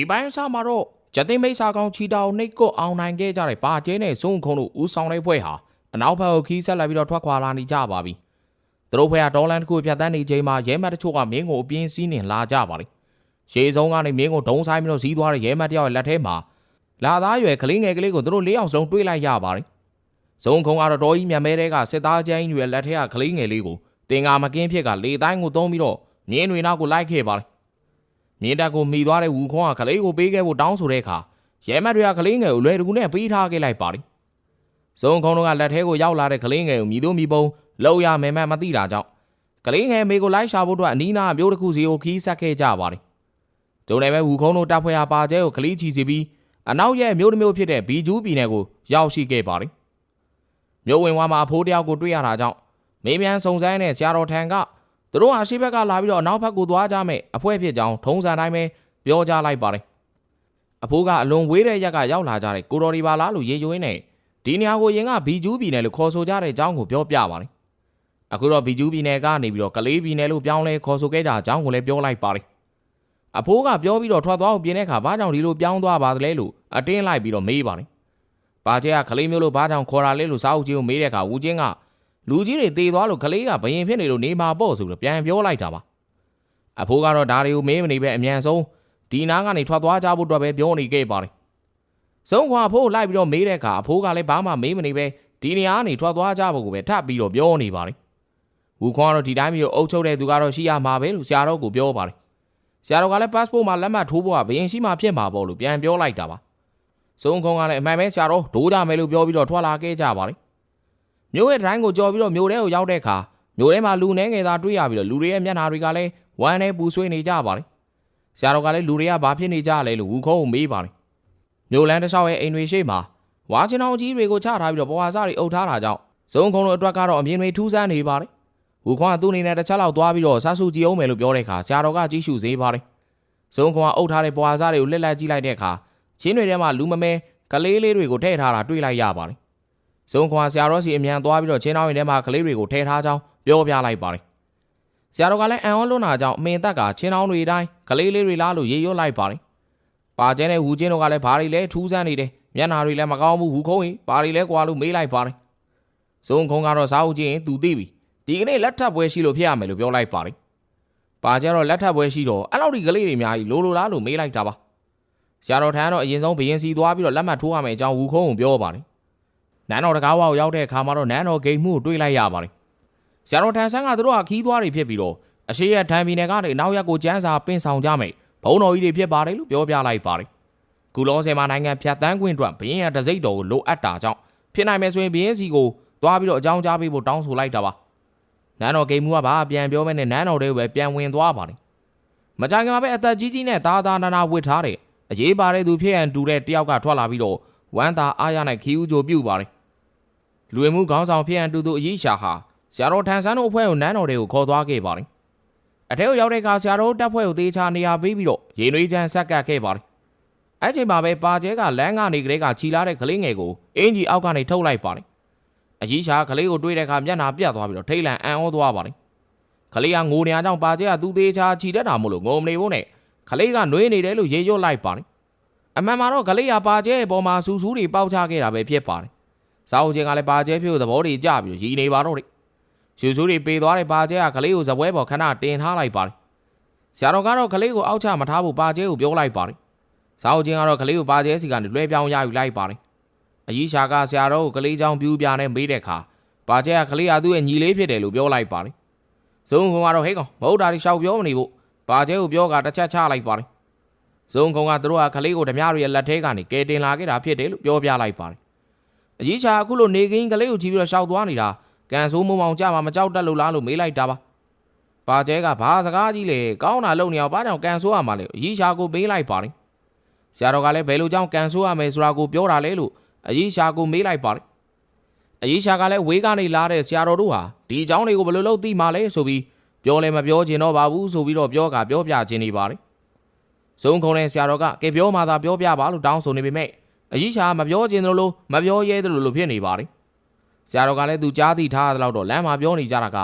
ဒီပိုင်းအစမှာတော့ကျက်သိမ်းမိတ်ဆာကောင်ချီတာကိုနှိတ်ကွအောင်နိုင်ခဲ့ကြတဲ့ပါကျဲနဲ့စုံခုံတို့ဦးဆောင်တဲ့ဖွဲ့ဟာအနောက်ဘက်ကိုခီးဆက်လိုက်ပြီးတော့ထွက်ခွာလာနေကြပါပြီ။သူတို့ဖွဲ့ကဒေါ်လန်တစ်ခုဖြတ်တန်းနေချိန်မှာရဲမတ်တချို့ကမင်းကိုအပြင်းစီးနှင်လာကြပါလေ။ရှေးဆုံးကနေမင်းကိုဒုံဆိုင်ပြီးတော့စီးသွားတဲ့ရဲမတ်တယောက်ရဲ့လက်ထဲမှာလာသားရွယ်ကလေးငယ်ကလေးကိုသူတို့လေးအောင်စလုံးတွေးလိုက်ရပါတယ်။စုံခုံကတော့တော်ကြီးမြန်မဲတဲ့ကစစ်သားကျန်းရွယ်လက်ထဲကကလေးငယ်လေးကိုတင်ငါမကင်းဖြစ်ကလေတိုင်းကိုသုံးပြီးတော့မြင်းတွေနောက်ကိုလိုက်ခဲ့ပါတယ်။ မြင်းတက်ကိုမိသွားတဲ့ဝူခွန်ကကလေးကိုပေးခဲ့ဖို့တောင်းဆိုတဲ့အခါရဲမတ်တွေကကလေးငယ်ကိုလွယ်တကူနဲ့ပေးထားခဲ့လိုက်ပါလိ။ဇုံခုံတို့ကလက်ထဲကိုရောက်လာတဲ့ကလေးငယ်ကိုမြည်သူမြည်ပုံလောက်ရမယ်မှမသိတာကြောင့်ကလေးငယ်မေကိုလိုက်ရှာဖို့အတွက်အနီးနားမျိုးတစ်ခုစီကိုခီးဆက်ခဲ့ကြပါလိ။ဒုံနဲ့ပဲဝူခုံတို့တပ်ဖွဲ့ရပါကျဲကိုကလေးချီစီပြီးအနောက်ရဲ့မျိုးတစ်မျိုးဖြစ်တဲ့ဘီဂျူးပြည်နယ်ကိုရောက်ရှိခဲ့ပါလိ။မျိုးဝင်ဝါမှာအဖိုးတယောက်ကိုတွေ့ရတာကြောင့်မေးမြန်းစုံစမ်းတဲ့ဆရာတော်ထံက သူတို့ဟာရှေ့ဘက်ကလာပြီးတော့နောက်ဘက်ကိုသွားကြမယ်အဖွဲဖြစ်ကြောင်းထုံးစံတိုင်းပဲပြောကြလိုက်ပါတယ်အဖိုးကအလွန်ဝေးတဲ့ရက်ကရောက်လာကြတဲ့ကိုတော်ဒီပါလားလို့ရေရွေးနေဒီနေရာကိုရင်ကဘီဂျူးပြည်နယ်လို့ခေါ်ဆိုကြတဲ့အကြောင်းကိုပြောပြပါတယ်အခုတော့ဘီဂျူးပြည်နယ်ကနေပြီးတော့ကလေးပြည်နယ်လို့ပြောင်းလဲခေါ်ဆိုခဲ့ကြအကြောင်းကိုလည်းပြောလိုက်ပါတယ်အဖိုးကပြောပြီးတော့ထွက်သွားဖို့ပြင်တဲ့အခါဘာကြောင့်ဒီလိုပြောင်းသွားပါသလဲလို့အတင်းလိုက်ပြီးတော့မေးပါတယ်ပါကျဲကကလေးမျိုးလို့ဘာကြောင့်ခေါ်တာလဲလို့စာအုပ်ကြီးကိုမေးတဲ့အခါဦးချင်းက လူကြီးတွေတေသွားလို့ကလေးကဘယင်ဖြစ်နေလို့နေမှာပေါ့ဆိုပြီးပြန်ပြောလိုက်တာပါအဖိုးကတော့ဒါတွေကိုမေးမနေပဲအမြန်ဆုံးဒီနားကနေထွက်သွားကြဖို့အတွက်ပဲပြောနေခဲ့ပါတယ်ဆုံးခွာအဖိုးကိုလိုက်ပြီးတော့မေးတဲ့အခါအဖိုးကလည်းဘာမှမေးမနေပဲဒီနေရာကနေထွက်သွားကြဖို့ကိုပဲထပ်ပြီးတော့ပြောနေပါတယ်ဝူခွန်ကတော့ဒီတိုင်းမျိုးအုပ်ချုပ်တဲ့သူကတော့ရှိရမှာပဲလို့ဆရာတော်ကပြောပါတယ်ဆရာတော်ကလည်း passport မှာလက်မှတ်ထိုးဖို့ကဘယင်ရှိမှဖြစ်မှာပေါ့လို့ပြန်ပြောလိုက်တာပါဆုံးခွန်ကလည်းအမှန်ပဲဆရာတော်ဒိုးကြမယ်လို့ပြောပြီးတော့ထွက်လာခဲ့ကြပါတယ် မျိုးရဲ့တိုင်းကိုကြော်ပြီးတော့မျိုးထဲကိုရောက်တဲ့အခါမျိုးထဲမှာလူနှဲငယ်သားတွေ့ရပြီးတော့လူတွေရဲ့မျက်နှာတွေကလည်းဝမ်းနဲ့ပူဆွေးနေကြပါတယ်။ဆရာတော်ကလည်းလူတွေကဘာဖြစ်နေကြလဲလို့ဝူခုံးကိုမေးပါတယ်။မျိုးလန်းတစ်လျှောက်ရဲ့အိမ်တွေရှိမှာဝါချင်အောင်ကြီးတွေကိုချထားပြီးတော့ဘဝစားတွေအုပ်ထားတာကြောင့်ဇုံခုံတို့အတွက်ကတော့အမြင်တွေထူးဆန်းနေပါတယ်။ဝူခွန်ကသူ့အနေနဲ့တစ်ချက်လောက်သွားပြီးတော့ဆဆူကြည့်အောင်မယ်လို့ပြောတဲ့အခါဆရာတော်ကကြည့်ရှုစေပါတယ်။ဇုံခွန်ကအုပ်ထားတဲ့ဘဝစားတွေကိုလက်လက်ကြည့်လိုက်တဲ့အခါချင်းတွေထဲမှာလူမမဲကလေးလေးတွေကိုထည့်ထားတာတွေ့လိုက်ရပါတယ်။ ဇုံခွာဆရာတော်စီအမြန်သွားပြီးတော့ချင်းတောင်းရင်ထဲမှာကလေးတွေကိုထည့်ထားကြောင်းပြောပြလိုက်ပါတယ်။ဆရာတော်ကလည်းအံ့ဩလွန်းတာကြောင့်အမင်သက်ကချင်းတောင်းတွေတိုင်းကလေးလေးတွေလားလို့ရေရွတ်လိုက်ပါတယ်။ပါကျဲနဲ့ဝူချင်းတို့ကလည်းဘာတွေလဲထူးဆန်းနေတယ်။မျက်နှာတွေလည်းမကောင်းဘူးဝူခုံးရင်ဘာတွေလဲကွာလို့မေးလိုက်ပါတယ်။ဇုံခုံကတော့စားဦးချင်းသူသိပြီ။ဒီကနေ့လက်ထပ်ပွဲရှိလို့ဖြစ်ရမယ်လို့ပြောလိုက်ပါတယ်။ပါကျဲတော့လက်ထပ်ပွဲရှိတော့အဲ့လောက်ဒီကလေးတွေအများကြီးလိုလိုလားလို့မေးလိုက်တာပါ။ဆရာတော်ထံကတော့အရင်ဆုံးဘရင်စီသွားပြီးတော့လက်မှတ်ထိုးရမယ်အကြောင်းဝူခုံးကိုပြောပါတယ် နန်းတော်တကားဝါကိုရောက်တဲ့အခါမှာတော့နန်းတော်ဂိမ်းမှုကိုတွေးလိုက်ရပါတယ်။ဆရာတော်ထန်ဆန်းကသူတို့ကခီးသွားတွေဖြစ်ပြီးတော့အရှိရထံပြည်နယ်ကနေနောက်ရက်ကိုကျန်းစာပင့်ဆောင်ကြမယ်ဘုံတော်ကြီးတွေဖြစ်ပါတယ်လို့ပြောပြလိုက်ပါတယ်။ကုလောဆယ်မှာနိုင်ငံဖြတ်တန်းခွင့်အတွက်ဘရင်ရတစိမ့်တော်ကိုလိုအပ်တာကြောင့်ဖြစ်နိုင်မယ်ဆိုရင်ဘရင်စီကိုသွားပြီးတော့အကြောင်းကြားပေးဖို့တောင်းဆိုလိုက်တာပါ။နန်းတော်ဂိမ်းမှုကဘာပြန်ပြောမဲနဲ့နန်းတော်တွေကိုပဲပြန်ဝင်သွားပါတယ်။မကြခင်မှာပဲအသက်ကြီးကြီးနဲ့တာတာနာနာဝစ်ထားတယ်။အရေးပါတဲ့သူဖြစ်ရန်တူတဲ့တယောက်ကထွက်လာပြီးတော့ဝမ်းသာအားရနဲ့ခီးဦးကြိုပြုတ်ပါတယ် လူဝင်မှုခေါင်းဆောင်ဖြစ်ရန်တူသူအရေးရှာဟာဆရာတော်ထန်ဆန်းတို့အဖွဲ့ကိုနန်းတော်တွေကိုခေါ်သွားခဲ့ပါတယ်။အထက်ကိုရောက်တဲ့အခါဆရာတော်တပ်ဖွဲ့ကိုတေချာနေရာပေးပြီးတော့ရေနွေးချမ်းဆက်ကပ်ခဲ့ပါတယ်။အဲ့ချိန်မှာပဲပါကျဲကလမ်းကနေကလေးကခြီလာတဲ့ကလေးငယ်ကိုအင်ကြီးအောက်ကနေထုတ်လိုက်ပါတယ်။အကြီးရှာကလေးကိုတွေးတဲ့အခါမျက်နှာပြတ်သွားပြီးတော့ထိတ်လန့်အံ့ဩသွားပါတယ်။ကလေးကငိုနေအောင်ကြောင့်ပါကျဲကသူ့သေးချာခြီတတ်တာမို့လို့ငုံမနေဖို့နဲ့ကလေးကနှွေးနေတယ်လို့ရေရွတ်လိုက်ပါတယ်။အမှန်မှာတော့ကလေးကပါကျဲရဲ့ပေါ်မှာစူးစူးတွေပေါက်ချခဲ့တာပဲဖြစ်ပါတယ်။ စာအုပ်ချင်းကလည်းပါကျဲဖြို့သဘောတွေကြပြီးတော့ရီနေပါတော့တယ်။ရှူဆူတွေပေသွားတဲ့ပါကျဲကကလေးကိုဇပွဲပေါ်ခဏတင်ထားလိုက်ပါတယ်။ဆရာတော်ကတော့ကလေးကိုအောက်ချမထားဖို့ပါကျဲကိုပြောလိုက်ပါတယ်။စာအုပ်ချင်းကတော့ကလေးကိုပါကျဲစီကနေလွှဲပြောင်းရယူလိုက်ပါတယ်။အကြီးရှာကဆရာတော်ကိုကလေးချောင်းပြူးပြနဲ့မေးတဲ့အခါပါကျဲကကလေးကသူ့ရဲ့ညီလေးဖြစ်တယ်လို့ပြောလိုက်ပါတယ်။ဇုံကုံကတော့ဟဲ့ကောင်မဟုတ်တာတွေရှောက်ပြောမနေဖို့ပါကျဲကိုပြောကတစ်ချက်ချလိုက်ပါတယ်။ဇုံကုံကသူတို့ဟာကလေးကိုဓမြတွေရဲ့လက်ထဲကနေကယ်တင်လာခဲ့တာဖြစ်တယ်လို့ပြောပြလိုက်ပါတယ် အကြီးချာအခုလိုနေကင်းကလေးကိုကြည့်ပြီးတော့ရှောက်သွားနေတာကန်ဆိုးမုံမောင်ကြမှာမကြောက်တတ်လို့လားလို့မေးလိုက်တာပါပါကျဲကဘာစကားကြီးလဲကောင်းတာလုပ်နေအောင်ဘာကြောင့်ကန်ဆိုးရမှာလဲအကြီးချာကိုမေးလိုက်ပါတယ်ဆရာတော်ကလည်းဘယ်လိုကြောင့်ကန်ဆိုးရမယ်ဆိုတာကိုပြောတာလဲလို့အကြီးချာကိုမေးလိုက်ပါတယ်အကြီးချာကလည်းဝေးကနေလာတဲ့ဆရာတော်တို့ဟာဒီအကြောင်းတွေကိုဘယ်လိုလုပ်သိမှာလဲဆိုပြီးပြောလဲမပြောချင်တော့ပါဘူးဆိုပြီးတော့ပြောကပြောပြခြင်းနေပါတယ်ဇုံခုံတဲ့ဆရာတော်ကကဲပြောမှသာပြောပြပါလို့တောင်းဆိုနေပေမဲ့ အကြီးရှာမပြောခြင်းသလိုလိုမပြောရဲသလိုလိုဖြစ်နေပါတယ်ဆရာတော်ကလည်းသူကြားသိထားတဲ့လောက်တော့လမ်းမှာပြောနေကြတာက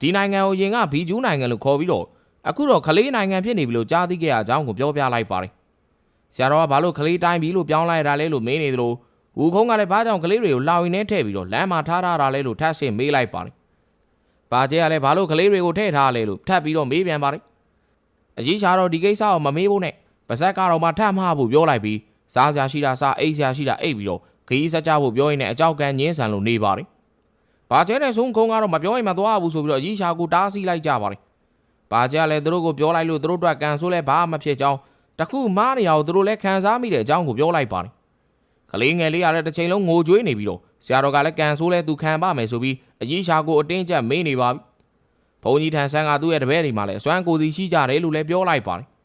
ဒီနိုင်ငံကိုရင်ကဘီဂျူးနိုင်ငံလို့ခေါ်ပြီးတော့အခုတော့ခလေးနိုင်ငံဖြစ်နေပြီလို့ကြားသိခဲ့ရအကြောင်းကိုပြောပြလိုက်ပါတယ်ဆရာတော်ကဘာလို့ခလေးတိုင်းပြီလို့ပြောင်းလိုက်တာလဲလို့မေးနေသလိုဝူခုံးကလည်းဘာကြောင့်ကလေးတွေကိုလာဝင်နေထည့်ပြီးတော့လမ်းမှာထားထားတာလဲလို့ထပ်ဆင့်မေးလိုက်ပါတယ်ပါကျဲကလည်းဘာလို့ကလေးတွေကိုထည့်ထားလဲလို့ထပ်ပြီးတော့မေးပြန်ပါတယ်အကြီးရှာတော့ဒီကိစ္စကိုမမေးဖို့နဲ့ပါဇက်ကတော့မှထပ်မှားဖို့ပြောလိုက်ပြီး စားစရာရှိတာစားအိတ်စရာရှိတာအိတ်ပြီးတော့ခရီးဆက်ကြဖို့ပြောရင်းနဲ့အကြောက်ကန်ညင်းဆန်လို့နေပါတယ်။ဘာကျဲတဲ့ဆုံးခုံကတော့မပြောရင်မသွားဘူးဆိုပြီးတော့အကြီးရှာကိုတားဆီးလိုက်ကြပါတယ်။ဘာကျဲကလည်းသူတို့ကိုပြောလိုက်လို့သူတို့အတွက်ကန်ဆိုးလဲဘာမှမဖြစ်ကြောင်းတခုမားနေရအောင်သူတို့လည်းခံစားမိတဲ့အကြောင်းကိုပြောလိုက်ပါတယ်။ကလေးငယ်လေးကလည်းတစ်ချိန်လုံးငိုကြွေးနေပြီးတော့ဆရာတော်ကလည်းကန်ဆိုးလဲသူခံပါမယ်ဆိုပြီးအကြီးရှာကိုအတင်းကျပ်မေးနေပါပြီ။ဘုန်းကြီးထန်ဆန်းကသူ့ရဲ့တပည့်တွေမှာလည်းအစွမ်းကိုစီရှိကြတယ်လို့လည်းပြောလိုက်ပါတယ်။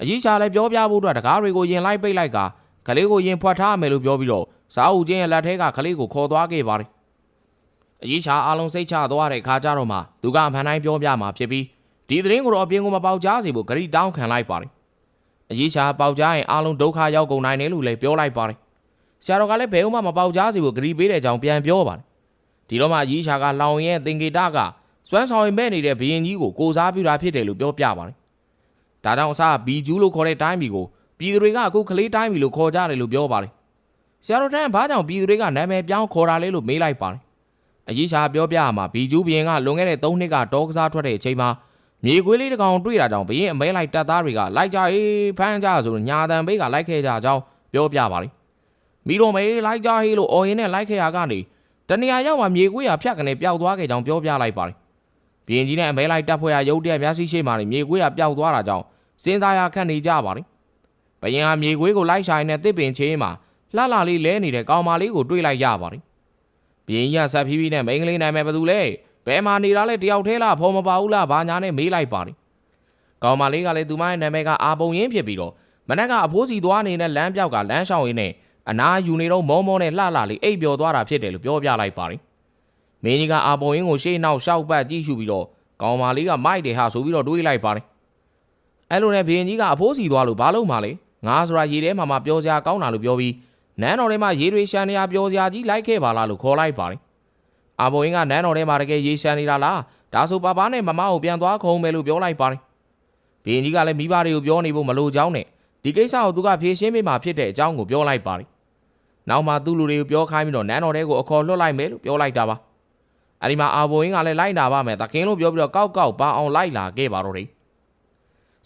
အကြီးရှာလည်းပြောပြဖို့အတွက်တကားတွေကိုရင်လိုက်ပိတ်လိုက်ကကလေးကိုရင်ဖွက်ထားမယ်လို့ပြောပြီးတော့စားအုပ်ချင်းရဲ့လက်ထဲကကလေးကိုခေါ်သွားခဲ့ပါတယ်။အကြီးရှာအားလုံးစိတ်ချသွားတဲ့ခါကျတော့မှသူကအမှန်တိုင်းပြောပြမှာဖြစ်ပြီးဒီသတင်းကိုတော့အပြင်ကိုမပေါက်ကြားစေဖို့ဂရိတောင်းခံလိုက်ပါတယ်။အကြီးရှာပေါက်ကြားရင်အားလုံးဒုက္ခရောက်ကုန်နိုင်တယ်လို့လည်းပြောလိုက်ပါတယ်။ဆရာတော်ကလည်းဘယ်ဥမှမပေါက်ကြားစေဖို့ဂရိပေးတဲ့အကြောင်းပြန်ပြောပါတယ်။ဒီတော့မှအကြီးရှာကလောင်ရဲ့သင်္ကေတကစွမ်းဆောင်ရင်မဲ့နေတဲ့ဘရင်ကြီးကိုကိုစားပြတာဖြစ်တယ်လို့ပြောပြပါတယ်။ ဒါကြောင့်အစားဘီဂျူးလို့ခေါ်တဲ့တိုင်းပြည်ကိုပြည်သူတွေကအခုကလေးတိုင်းပြည်လို့ခေါ်ကြတယ်လို့ပြောပါတယ်။ဆရာတော်တန်းဘာကြောင့်ပြည်သူတွေကနာမည်ပြောင်းခေါ်တာလဲလို့မေးလိုက်ပါတယ်။အကြီးရှာပြောပြရမှာဘီဂျူးဘရင်ကလွန်ခဲ့တဲ့၃နှစ်ကတောကစားထွက်တဲ့အချိန်မှာမြေခွေးလေးတစ်ကောင်တွေ့တာကြောင့်ဘရင်အမဲလိုက်တပ်သားတွေကလိုက်ကြအေးဖမ်းကြဆိုလို့ညာတန်ဘေးကလိုက်ခဲ့ကြကြောင်းပြောပြပါတယ်။မိတော့မေးလိုက်ကြဟေးလို့အော်ရင်နဲ့လိုက်ခဲ့ရကနေတနေရာရောက်မှမြေခွေးရဖြတ်ကနေပျောက်သွားခဲ့ကြောင်းပြောပြလိုက်ပါတယ်။ဘရင်ကြီးနဲ့အမဲလိုက်တပ်ဖွဲ့ရရုတ်တရက်မျက်စိရှိမှနေမြေခွေးရပျောက်သွားတာကြောင့် စဉ်းစားရခန့်နေကြပါတယ်။ဘယင်ဟာမြေခွေးကိုလိုက်ရှာရင်းနဲ့တစ်ပင်ချင်းမှာလှလှလေးလဲနေတဲ့ကောင်မလေးကိုတွေ့လိုက်ရပါတယ်။ဘယင်ကြီးကဆက်ဖြည်းဖြည်းနဲ့မိန်းကလေးနာမည်ဘယ်သူလဲ။ဘယ်မှာနေတာလဲတယောက်သေးလားဖော်မပါဘူးလားဘာညာနဲ့မေးလိုက်ပါတယ်။ကောင်မလေးကလည်းသူမရဲ့နာမည်ကအာပုံရင်းဖြစ်ပြီးတော့မနက်ကအဖိုးစီသွားနေတဲ့လမ်းပြောက်ကလမ်းလျှောက်ရင်းနဲ့အနာယူနေတော့မောမောနဲ့လှလှလေးအိပ်ပျော်သွားတာဖြစ်တယ်လို့ပြောပြလိုက်ပါတယ်။မင်းကြီးကအာပုံရင်းကိုရှေ့နောက်ရှောက်ပတ်ကြည့်ရှုပြီးတော့ကောင်မလေးကမိုက်တယ်ဟာဆိုပြီးတော့တွေးလိုက်ပါတယ် အဲ့လိုနဲ့ဘရင်ကြီးကအဖိုးစီသွားလို့ဘာလို့မှလဲငါဆိုတာရေထဲမှာမှပြောစရာကောင်းတာလို့ပြောပြီးနန်းတော်ထဲမှာရေတွေရှမ်းနေရပြောစရာကြီးလိုက်ခဲ့ပါလားလို့ခေါ်လိုက်ပါတယ်။အာဘိုရင်ကနန်းတော်ထဲမှာတကယ်ရေရှမ်းနေတာလားဒါဆိုပါပါနဲ့မမကိုပြန်သွားခုံမယ်လို့ပြောလိုက်ပါတယ်။ဘရင်ကြီးကလည်းမိဘတွေကိုပြောနေဖို့မလိုကြောင်းနဲ့ဒီကိစ္စကိုသူကဖြေရှင်းပေးမှဖြစ်တဲ့အကြောင်းကိုပြောလိုက်ပါတယ်။နောက်မှသူ့လူတွေကိုပြောခိုင်းပြီးတော့နန်းတော်ထဲကိုအခေါ်လွှတ်လိုက်မယ်လို့ပြောလိုက်တာပါ။အဲဒီမှာအာဘိုရင်ကလည်းလိုက်လာပါမယ်တခင်လို့ပြောပြီးတော့ကောက်ကောက်ပန်းအောင်လိုက်လာခဲ့ပါတော့တယ်။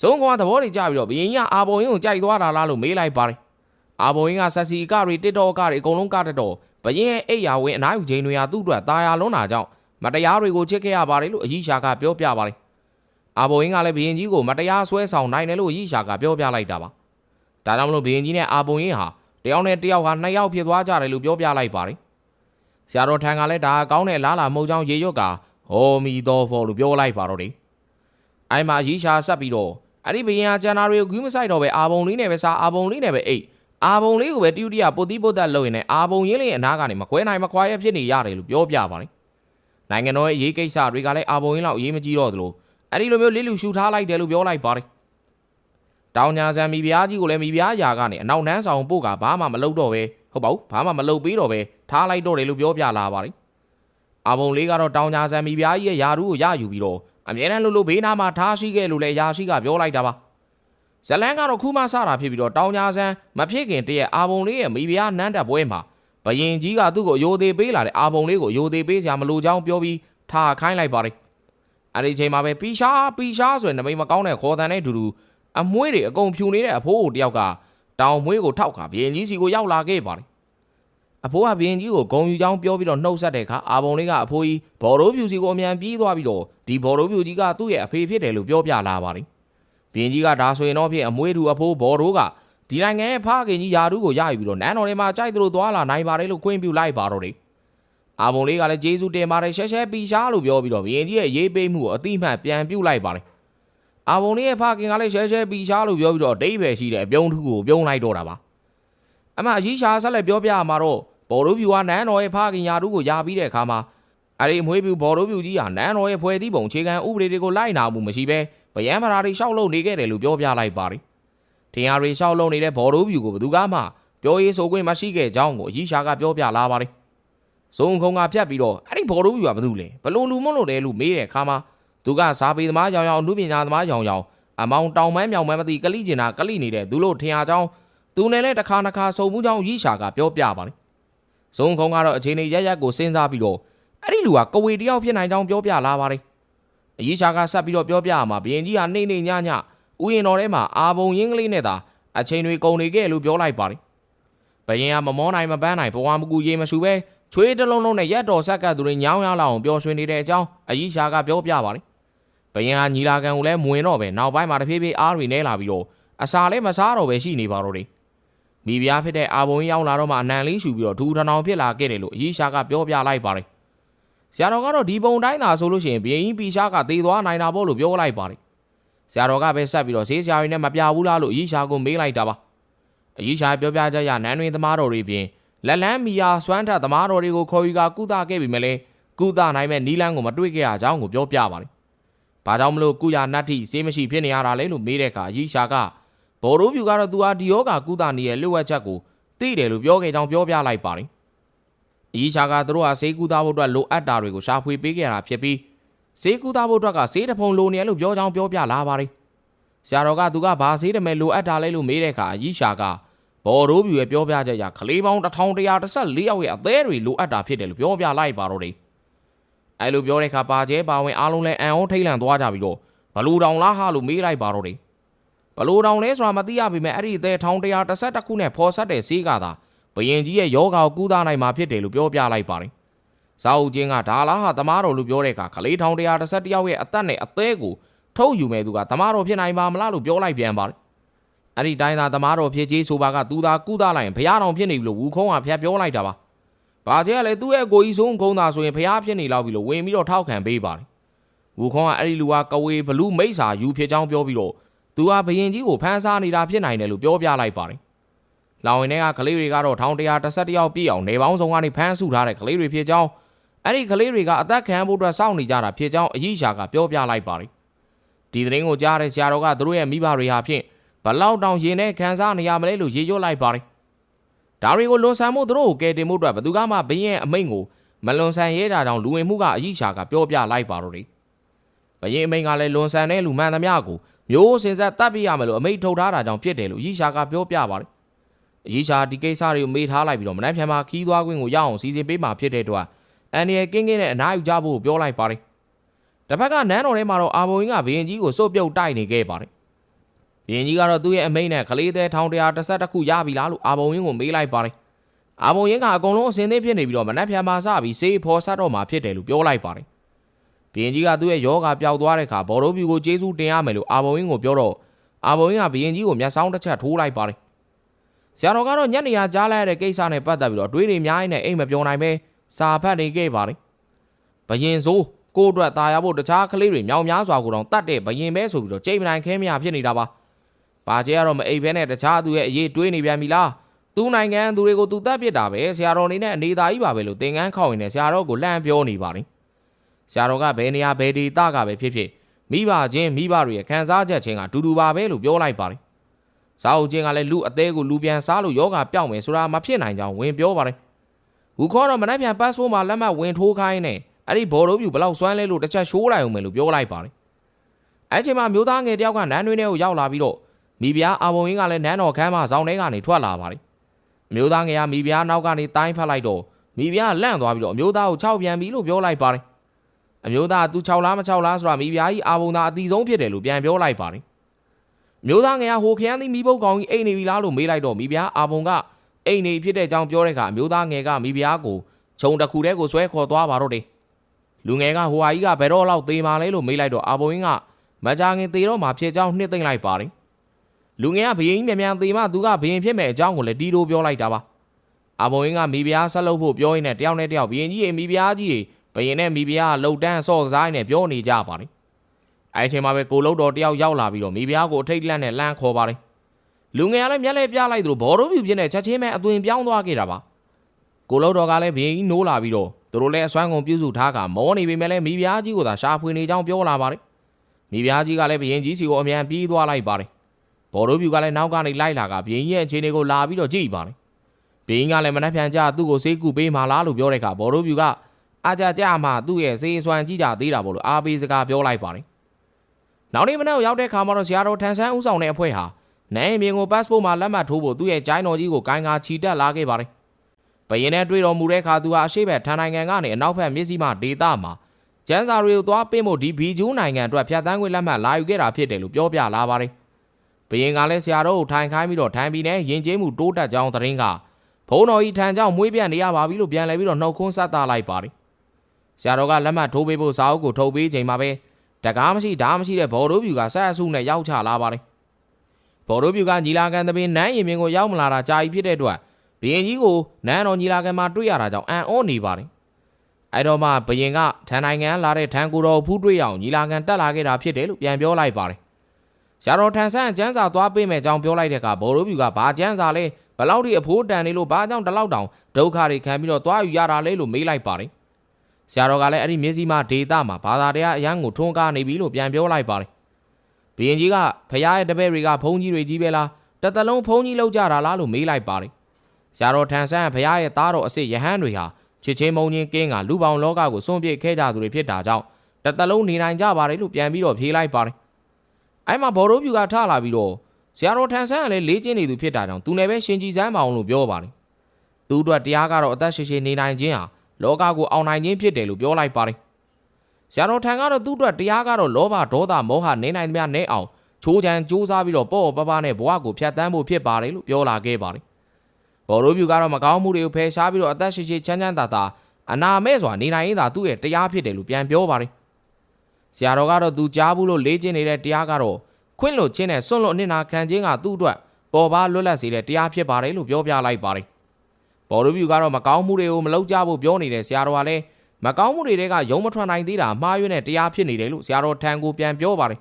ဇုံကောင်ကသဘောတွေကြပြီးတော့ဘရင်ကြီးကအာဘုံရင်ကိုကြိုက်သွားတာလားလို့မေးလိုက်ပါတယ်။အာဘုံရင်ကဆက်စီကတွေတစ်တော်ကတွေအကုန်လုံးကတတ်တော့ဘရင်ရဲ့အိတ်ယာဝင်အနားယူခြင်းတွေဟာသူ့အတွက်ตายရလုံးတာကြောင့်မတရားတွေကိုချစ်ခဲ့ရပါတယ်လို့အကြီးရှာကပြောပြပါတယ်။အာဘုံရင်ကလည်းဘရင်ကြီးကိုမတရားဆွဲဆောင်နိုင်တယ်လို့အကြီးရှာကပြောပြလိုက်တာပါ။ဒါကြောင့်မလို့ဘရင်ကြီးနဲ့အာဘုံရင်ဟာတယောက်နဲ့တယောက်ဟာနှစ်ယောက်ဖြစ်သွားကြတယ်လို့ပြောပြလိုက်ပါတယ်။ဆရာတော်ထံကလည်းဒါကောင်းတဲ့လားလာမဟုတ်ကြောင်းရေရွတ်ကဟောမီတော်ဖော်လို့ပြောလိုက်ပါတော့တယ်။ အိုင်မှာရီရှာဆက်ပြီးတော့ အဲ့ဒီဘရင်ဟာကျန်နာတွေကိုဂူးမဆိုင်တော့ပဲအာဘုံလေးနဲ့ပဲစားအာဘုံလေးနဲ့ပဲအိတ်အာဘုံလေးကိုပဲတူတီယာပုတ်တိပုတ်တက်လုပ်ရင်လည်းအာဘုံရင်းလေးအနားကနေမခွဲနိုင်မခွာရဖြစ်နေရတယ်လို့ပြောပြပါတယ်။နိုင်ငံတော်ရဲ့အရေးကိစ္စတွေကလည်းအာဘုံရင်းလောက်အရေးမကြီးတော့သလိုအဲ့ဒီလိုမျိုးလေးလူရှူထားလိုက်တယ်လို့ပြောလိုက်ပါတယ်။တောင်ညာဆန်မိဖုရားကြီးကိုလည်းမိဖုရားယာကနေအနောက်နှမ်းဆောင်ပို့ကဘာမှမလုပ်တော့ပဲဟုတ်ပါဘူးဘာမှမလုပ်ပြီးတော့ပဲထားလိုက်တော့တယ်လို့ပြောပြလာပါတယ်။အာဘုံလေးကတော့တောင်ညာဆန်မိဖုရားကြီးရဲ့ယာရူးကိုရယူပြီးတော့ အမြဲတမ်းလို့လို့ဘေးနားမှာထားရှိခဲ့လို့လည်းယာရှိကပြောလိုက်တာပါဇလန်းကတော့ခူးမဆတာဖြစ်ပြီးတော့တောင်ညာဆန်မဖြစ်ခင်တည်းရဲ့အာဘုံလေးရဲ့မိဖုရားနန်းတက်ပွဲမှာဘယင်ကြီးကသူ့ကိုရိုသေးပေးလာတဲ့အာဘုံလေးကိုရိုသေးပေးစရာမလိုကြောင်းပြောပြီးထားခိုင်းလိုက်ပါတယ်အဲ့ဒီချိန်မှာပဲပီရှားပီရှားဆိုရင်နမိတ်မကောင်းတဲ့ခေါ်တန်တဲ့ဒူဒူအမွှေးတွေအကုန်ဖြူနေတဲ့အဖိုးကိုတယောက်ကတောင်မွှေးကိုထောက်ခါဘယင်ကြီးစီကိုရောက်လာခဲ့ပါတယ် အဖိုးကဘရင်ကြီးကိုဂုံယူချောင်းပြောပြီးတော့နှုတ်ဆက်တဲ့အခါအာဘုံလေးကအဖိုးကြီးဘော်ရိုးဖြူစီကိုအမြန်ပြေးသွားပြီးတော့ဒီဘော်ရိုးဖြူကြီးကသူ့ရဲ့အဖေဖြစ်တယ်လို့ပြောပြလာပါတယ်ဘရင်ကြီးကဒါဆိုရင်တော့ဖြင့်အမွေးသူအဖိုးဘော်တို့ကဒီနိုင်ငံရဲ့ဖခင်ကြီးယာဒူးကိုရယူပြီးတော့နန်းတော်ထဲမှာကြိုက်သလိုသွားလာနိုင်ပါတယ်လို့ခွင့်ပြုလိုက်ပါတော့တယ်အာဘုံလေးကလည်းဂျေစုတင်ပါတယ်ရှက်ရှက်ပီရှားလို့ပြောပြီးတော့ဘရင်ကြီးရဲ့ရေးပေးမှုကိုအတိမတ်ပြန်ပြုတ်လိုက်ပါတယ်အာဘုံလေးရဲ့ဖခင်ကလည်းရှက်ရှက်ပီရှားလို့ပြောပြီးတော့ဒိဗယ်ရှိတဲ့အပြုံးထုကိုပြုံးလိုက်တော့တာပါအမအကြီးရှာဆက်လက်ပြောပြမှာတော့ ဘော်တို့ဖြူကနန်းတော်ရဲ့ဖခင်ယာဒူးကိုရပြီးတဲ့အခါမှာအဲ့ဒီအမွေးဖြူဘော်တို့ဖြူကြီးဟာနန်းတော်ရဲ့ဖွဲ့သီးပုံခြေခံဥပဒေတွေကိုလိုက်နာမှုမရှိဘဲဗယံမရာတွေရှောက်လုံနေခဲ့တယ်လို့ပြောပြလိုက်ပါတယ်ထင်ရတွေရှောက်လုံနေတဲ့ဘော်တို့ဖြူကိုဘယ်သူကမှပြောရေးဆိုခွင့်မရှိခဲ့ကြောင်းကိုအကြီးရှာကပြောပြလာပါတယ်စုံခုံကဖြတ်ပြီးတော့အဲ့ဒီဘော်တို့ဖြူကဘယ်သူလဲဘလို့လူမွန်းလို့လဲလို့မေးတဲ့အခါမှာသူကစားပေသမားရောင်ရောင်အမှုပညာသမားရောင်ရောင်အမောင်တောင်မန်းမြောင်မန်းမသိကလိကျင်တာကလိနေတဲ့သူလို့ထင်ရကြောင်းသူနဲ့လည်းတစ်ခါတစ်ခါစုံမှုကြောင်းရီရှာကပြောပြပါတယ် စုံခုံကတော့အချိန်လေးရက်ရက်ကိုစဉ်းစားပြီးတော့အဲ့ဒီလူကကဝေတယောက်ဖြစ်နိုင်ကြောင်းပြောပြလာပါတယ်အကြီးရှာကဆက်ပြီးတော့ပြောပြရမှာဘရင်ကြီးကနှိမ့်နှိမ့်ညညဥယျာဉ်တော်ထဲမှာအာဘုံရင်းကလေးနဲ့သာအချိန်တွေကုန်နေခဲ့လို့ပြောလိုက်ပါတယ်ဘရင်ကမမောနိုင်မပန်းနိုင်ဘဝမကူရေမရှူပဲချွေးတစ်လုံးလုံးနဲ့ရက်တော်ဆက်ကသူတွေညောင်းရလောက်အောင်ပျော်ရွှင်နေတဲ့အကြောင်းအကြီးရှာကပြောပြပါတယ်ဘရင်ကညီလာခံကိုလည်းမဝင်တော့ပဲနောက်ပိုင်းမှာတဖြည်းဖြည်းအားတွေနဲလာပြီးတော့အစာလည်းမစားတော့ပဲရှိနေပါတော့တယ် မိဖုရားဖြစ်တဲ့အာဘုံရောက်လာတော့မှအနံလေးရှူပြီးတော့ဒူထနောင်ဖြစ်လာခဲ့တယ်လို့အကြီးရှာကပြောပြလိုက်ပါတယ်ဆရာတော်ကတော့ဒီပုံတိုင်းသာဆိုလို့ရှိရင်ဘရင်ကြီးပီရှားကသေသွားနိုင်တာပေါ့လို့ပြောလိုက်ပါတယ်ဆရာတော်ကပဲဆက်ပြီးတော့ဈေးဆရာကြီးနဲ့မပြဘူးလားလို့အကြီးရှာကိုမေးလိုက်တာပါအကြီးရှာပြောပြချက်ရနန်းတွင်သမားတော်တွေပြင်လက်လန်းမီယာစွမ်းထသမားတော်တွေကိုခေါ်ယူကကုသခဲ့ပြီမလဲကုသနိုင်မဲ့နီလန်းကိုမတွေ့ခဲ့ရကြောင်းကိုပြောပြပါတယ်ဘာကြောင့်မလို့ကုရနတ်တိစေးမရှိဖြစ်နေရတာလဲလို့မေးတဲ့အခါအကြီးရှာက ဘော်ရိုးပြူကတော့သူဟာဒီယောဂကုသနေရဲ့လွတ်ဝက်ချက်ကိုသိတယ်လို့ပြောခဲ့ကြောင်းပြောပြလိုက်ပါတယ်အကြီးရှာကသူတို့ဟာစေးကုသဖို့အတွက်လိုအပ်တာတွေကိုရှာဖွေပေးခဲ့တာဖြစ်ပြီးစေးကုသဖို့အတွက်ကစေးတဖုံလိုနေရလို့ပြောကြောင်းပြောပြလာပါတယ်ဆရာတော်ကသူကဘာစေးတမဲလိုအပ်တာလဲလို့မေးတဲ့အခါအကြီးရှာကဘော်ရိုးပြူရဲ့ပြောပြချက်အရကလေးပေါင်း1114ယောက်ရဲ့အသေးတွေလိုအပ်တာဖြစ်တယ်လို့ပြောပြလိုက်ပါတော့တယ်။အဲလိုပြောတဲ့အခါပါကျဲပါဝင်အားလုံးလည်းအံ့ဩထိတ်လန့်သွားကြပြီးတော့ဘလူတောင်လားဟာလို့မေးလိုက်ပါတော့တယ်။ ဘလူတောင်လဲဆိုတာမသိရပေမဲ့အဲ့ဒီအသေး1112ခုနဲ့ဖော်ဆက်တဲ့ဈေးကသာဘယင်ကြီးရဲ့ယောဂါကိုကူးသားနိုင်မှာဖြစ်တယ်လို့ပြောပြလိုက်ပါတယ်။ဇာအုပ်ချင်းကဒါလားဟာသမားတော်လို့ပြောတဲ့အခါကလေး1112ယောက်ရဲ့အသက်နဲ့အသေးကိုထုတ်ယူမဲ့သူကသမားတော်ဖြစ်နိုင်ပါမလားလို့ပြောလိုက်ပြန်ပါတယ်။အဲ့ဒီတိုင်းသာသမားတော်ဖြစ်ကြီးဆိုပါကသူသာကုသလိုက်ရင်ဘုရားတော်ဖြစ်နေပြီလို့ဝူခုံးကဖျက်ပြောလိုက်တာပါ။ဘာကျဲကလည်းသူ့ရဲ့ကိုကြီးဆုံးခုံးသာဆိုရင်ဘုရားဖြစ်နေလောက်ပြီလို့ဝင်ပြီးတော့ထောက်ခံပေးပါတယ်။ဝူခုံးကအဲ့ဒီလူကကဝေဘလူးမိတ်စာယူဖြစ်ကြောင်းပြောပြီးတော့ သူကဘယင်ကြီးကိုဖမ်းဆားနေတာဖြစ်နိုင်တယ်လို့ပြောပြလိုက်ပါတယ်။လောင်ဝင်တွေကကလေးတွေကတော့1111ယောက်ပြည့်အောင်နေပေါင်းစုံကနေဖမ်းဆုထားတဲ့ကလေးတွေဖြစ်ကြောင်းအဲ့ဒီကလေးတွေကအသက်ခံဖို့အတွက်စောင့်နေကြတာဖြစ်ကြောင်းအကြီးရှာကပြောပြလိုက်ပါတယ်။ဒီသတင်းကိုကြားတဲ့ဆရာတော်ကသူတို့ရဲ့မိဘတွေဟာဖြင့်ဘလောက်တောင်ရင်နဲ့ခံစားနေရမလဲလို့ရေရွတ်လိုက်ပါတယ်။ဒါတွေကိုလွန်ဆန်မှုသူတို့ကိုကယ်တင်မှုအတွက်ဘယ်သူကမှဘရင်အမိန့်ကိုမလွန်ဆန်ရဲတာကြောင့်လူဝင်မှုကအကြီးရှာကပြောပြလိုက်ပါတော့တယ်။ဘရင်အမိန့်ကလည်းလွန်ဆန်တဲ့လူမှန်သမျှကို မျိုးစင်ဆက်တတ်ပြရမယ်လို့အမိန့်ထုတ်ထားတာကြောင့်ဖြစ်တယ်လို့အကြီးရှာကပြောပြပါတယ်။အကြီးရှာဒီကိစ္စတွေကိုမေးထားလိုက်ပြီးတော့မနှက်ဖြန်မှာခီးသွားခွင့်ကိုရအောင်စီစဉ်ပေးမှဖြစ်တဲ့အတွက်အန်ဒီရဲ့ကင်းကင်းနဲ့အနားယူကြဖို့ပြောလိုက်ပါတယ်။တစ်ဖက်ကနန်းတော်ထဲမှာတော့အာဘိုင်းကဘရင်ကြီးကိုစုပ်ပြုတ်တိုက်နေခဲ့ပါတယ်။ဘရင်ကြီးကတော့သူ့ရဲ့အမိန့်နဲ့ကလေးသေး1112ခုရပြီလားလို့အာဘုံရင်းကိုမေးလိုက်ပါတယ်။အာဘုံရင်းကအကုန်လုံးအစင်းသေးဖြစ်နေပြီးတော့မနှက်ဖြန်မှာစပြီးစေးဖော်ဆက်တော့မှာဖြစ်တယ်လို့ပြောလိုက်ပါတယ်။ ဘရင်ကြီးကသူ့ရဲ့ယောဂပျောက်သွားတဲ့အခါဘော်ရိုပြူကိုကျေးဇူးတင်ရမယ်လို့အာဘုံရင်းကိုပြောတော့အာဘုံရင်းကဘရင်ကြီးကိုမျက်စောင်းတစ်ချက်ထိုးလိုက်ပါတယ်။ဆရာတော်ကတော့ညနေရကြားလိုက်ရတဲ့ကိစ္စနဲ့ပတ်သက်ပြီးတော့တွေးတွေအများကြီးနဲ့အိမ်မပြောနိုင်ပဲစာဖတ်နေခဲ့ပါတယ်။ဘရင်ဆိုးကိုယ့်အတွက်ตายရဖို့တခြားကလေးတွေမြောင်များစွာကိုတော့တတ်တဲ့ဘရင်ပဲဆိုပြီးတော့ကြိတ်မနိုင်ခဲမရဖြစ်နေတာပါ။ဘာကျဲကတော့မအိပ်ဘဲနဲ့တခြားသူရဲ့အရေးတွေးနေပြန်ပြီလား။သူ့နိုင်ငံသူတွေကိုသူတတ်ပစ်တာပဲဆရာတော်နေနဲ့အနေသားကြီးပါပဲလို့သင်ကန်းခေါက်ရင်လည်းဆရာတော်ကိုလှမ်းပြောနေပါတယ်။ ဆရာတော်ကဘယ်နေရာဘယ်ဒေသကပဲဖြစ်ဖြစ်မိဘချင်းမိဘတွေရဲ့ခံစားချက်ချင်းကတူတူပါပဲလို့ပြောလိုက်ပါတယ်။ဇာအုပ်ချင်းကလည်းလူအသေးကိုလူပြန်စားလို့ယောဂပြောင်းမယ်ဆိုတာမဖြစ်နိုင်ကြောင်းဝင်ပြောပါတယ်။ဟူခေါ်တော့မနှက်ပြန်ပတ်စပို့မှာလက်မှတ်ဝင်ထိုးခိုင်းနေအဲ့ဒီဘော်ရိုးပြူဘလောက်စွမ်းလဲလို့တစ်ချက်ရှိုးလိုက်အောင်မယ်လို့ပြောလိုက်ပါတယ်။အဲ့ချိန်မှာမျိုးသားငယ်တယောက်ကနန်းတွင်းထဲကိုရောက်လာပြီးတော့မိဖုရားအာဘုံရင်းကလည်းနန်းတော်ခန်းမှာဇောင်းထဲကနေထွက်လာပါတယ်။မျိုးသားငယ်ကမိဖုရားနောက်ကနေတိုင်းဖက်လိုက်တော့မိဖုရားလန့်သွားပြီးတော့အမျိုးသားကိုခြောက်ပြန်ပြီလို့ပြောလိုက်ပါတယ်။ အမျိုးသားသူ6လားမ6လားဆိုတာမိဖုရားကြီးအာဘုံသားအတီဆုံးဖြစ်တယ်လို့ပြန်ပြောလိုက်ပါတယ်။မျိုးသားငယ်ကဟိုခရမ်းသီးမိဘုတ်ကောင်ကြီးအိတ်နေပြီလားလို့မေးလိုက်တော့မိဖုရားအာဘုံကအိတ်နေဖြစ်တဲ့အကြောင်းပြောတဲ့အခါအမျိုးသားငယ်ကမိဖုရားကိုခြုံတစ်ခုတည်းကိုဆွဲခေါ်သွားပါတော့တယ်။လူငယ်ကဟိုဟာကြီးကဘယ်တော့လောက်သေးမှလဲလို့မေးလိုက်တော့အာဘုံကြီးကမကြခင်သေတော့မှဖြစ်ကြောင်းနှစ်သိမ့်လိုက်ပါတယ်လူငယ်ကဘရင်ကြီးမြန်မြန်သေမှသူကဘရင်ဖြစ်မယ်အကြောင်းကိုလည်းတီးတိုးပြောလိုက်တာပါအဘုံရင်ကမိဖုရားဆက်လုပ်ဖို့ပြောရင်းနဲ့တယောက်နဲ့တယောက်ဘရင်ကြီးရဲ့မိဖုရားကြီး ဘရင်နဲ့မိဖုရားလှုပ်တန်းဆော့ကစားနေပြောနေကြပါတယ်အဲအချိန်မှာပဲကိုလုတ်တော်တယောက်ရောက်လာပြီးတော့မိဖုရားကိုအထိတ်လန့်နဲ့လန့်ခေါ်ပါတယ်လူငယ်ကလည်းမျက်လဲပြလိုက်သလိုဘော်တို့ပြူပြင်းနဲ့ချက်ချင်းပဲအသွင်ပြောင်းသွားခဲ့တာပါကိုလုတ်တော်ကလည်းဘရင်ကြီးနိုးလာပြီးတော့သူတို့လည်းအစွမ်းကုန်ပြုစုထားကမောနေပေမဲ့လည်းမိဖုရားကြီးကိုသာရှာဖွေနေကြောင်းပြောလာပါတယ်မိဖုရားကြီးကလည်းဘရင်ကြီးစီကိုအမြန်ပြေးသွားလိုက်ပါတယ်ဘော်တို့ပြူကလည်းနောက်ကနေလိုက်လာကဘရင်ကြီးရဲ့အခြေအနေကိုလာပြီးတော့ကြည့်ပါတယ်ဘရင်ကလည်းမနှက်ဖြန်ကြသူ့ကိုစေးကူပေးမှလားလို့ပြောတဲ့အခါဘော်တို့ပြူက အာကြကြမှသူ့ရဲ့စေးစွမ်းကြည့်ကြသေးတာပေါ့လို့အားပေးစကားပြောလိုက်ပါတယ်နောက်နေ့မနေ့ရောက်တဲ့အခါမှာတော့ဆရာတော်ထန်ဆန်းဦးဆောင်တဲ့အဖွဲ့ဟာနိုင်ရင်ကို passport မှာလက်မှတ်ထိုးဖို့သူ့ရဲ့ဂျိုင်းတော်ကြီးကိုကိုင်းကာချီတက်လာခဲ့ပါတယ်ဘရင်နဲ့တွေ့တော်မူတဲ့အခါသူဟာအရှိဘက်ထန်နိုင်ငံကနေအနောက်ဘက်မြစ်စီမဒေသမှာကျန်းစာတွေကိုသွားပင့်ဖို့ဒီဘီဂျူးနိုင်ငံအတွက်ဖြတ်တန်းခွင့်လက်မှတ်လာယူခဲ့တာဖြစ်တယ်လို့ပြောပြလာပါတယ်ဘရင်ကလည်းဆရာတော်ကိုထိုင်ခိုင်းပြီးတော့ထိုင်ပြီးနဲ့ယဉ်ကျေးမှုတိုးတက်ကြောင်းသတင်းကဘုံတော်ကြီးထံကြောင့်မွေးပြန့်နေရပါပြီလို့ပြန်လဲပြီးတော့နှုတ်ခွန်းဆက်တာလိုက်ပါတယ် ဆရာတော်ကလက်မှတ်ထိုးပေးဖို့စာအုပ်ကိုထုတ်ပေးချိန်မှာပဲတကားမရှိဓားမရှိတဲ့ဘော်ဒိုးပြူကဆက်အဆုနဲ့ရောက်ချလာပါတယ်ဘော်ဒိုးပြူကညီလာခံသဘင်နန်းရင်မြင်ကိုရောက်မလာတာကြာပြီဖြစ်တဲ့အတွက်ဘရင်ကြီးကိုနန်းတော်ညီလာခံမှာတွေ့ရတာကြောင့်အံ့ဩနေပါတယ်အဲ့တော့မှဘရင်ကထန်နိုင်ငံလာတဲ့ထန်ကိုတော်ဖူးတွေ့ရအောင်ညီလာခံတက်လာခဲ့တာဖြစ်တယ်လို့ပြန်ပြောလိုက်ပါတယ်ဆရာတော်ထန်ဆန်းကျန်းစာသွားပေးမယ်ကြောင်းပြောလိုက်တဲ့အခါဘော်ဒိုးပြူကဘာကျန်းစာလဲဘလောက်ထိအဖိုးတန်နေလို့ဘာကြောင့်တလောက်တောင်ဒုက္ခတွေခံပြီးတော့သွားယူရတာလဲလို့မေးလိုက်ပါတယ် ဆရာတော်ကလည်းအဲ့ဒီမျက်စိမဒေတာမှာဘာသာတရားအရန်ကိုထွန်းကားနေပြီလို့ပြန်ပြောလိုက်ပါတယ်ဘုရင်ကြီးကဖရားရဲ့တပည့်တွေကဘုန်းကြီးတွေကြီးပဲလားတစ်သက်လုံးဘုန်းကြီးလောက်ကြတာလားလို့မေးလိုက်ပါတယ်ဆရာတော်ထန်ဆန်းကဖရားရဲ့သားတော်အစ်စ်ယဟန်တွေဟာချစ်ချင်းမုံချင်းကင်းကလူပေါင်းလောကကိုစွန့်ပစ်ခဲ့ကြသူတွေဖြစ်တာကြောင့်တစ်သက်လုံးနေနိုင်ကြပါတယ်လို့ပြန်ပြီးတော့ဖြေလိုက်ပါတယ်အဲ့မှာဘော်ရိုးပြူကထလာပြီးတော့ဆရာတော်ထန်ဆန်းကလည်းလေးကျင်းနေသူဖြစ်တာကြောင့်သူနဲ့ပဲရှင်ကြည်စမ်းပါအောင်လို့ပြောပါတယ်သူတို့တရားကတော့အသက်ရှင်ရှင်နေနိုင်ခြင်းဟာ လောကကိုအောင်နိုင်ခြင်းဖြစ်တယ်လို့ပြောလိုက်ပါတယ်ဆရာတော်ထံကတော့သူ့အတွက်တရားကတော့လောဘဒေါသမောဟနေနိုင်သမျှနေအောင်ချိုးချံစူးစားပြီးတော့ပေါ့ပေါ့ပပနဲ့ဘဝကိုဖျက်ဆီးဖို့ဖြစ်ပါတယ်လို့ပြောလာခဲ့ပါတယ်ဘော်ရိုးပြူကတော့မကောင်းမှုတွေကိုဖယ်ရှားပြီးတော့အသက်ရှင်ရှင်ချမ်းချမ်းသာသာအနာမဲ့စွာနေနိုင်ရင်သာသူ့ရဲ့တရားဖြစ်တယ်လို့ပြန်ပြောပါတယ်ဆရာတော်ကတော့သူကြားဘူးလို့လေးကျင်နေတဲ့တရားကတော့ခွင့်လို့ချင်းနဲ့စွန့်လို့အနစ်နာခံခြင်းကသူ့အတွက်ပေါ်ပါလွတ်လပ်စေတဲ့တရားဖြစ်ပါတယ်လို့ပြောပြလိုက်ပါတယ် ဘော်ရိုးပြူကတော့မကောင်းမှုတွေကိုမလုပ်ကြဖို့ပြောနေတဲ့ဆရာတော်ကလည်းမကောင်းမှုတွေကယုံမထွက်နိုင်သေးတာမှားယွင်းတဲ့တရားဖြစ်နေတယ်လို့ဆရာတော်ထံကိုပြန်ပြောပါတယ်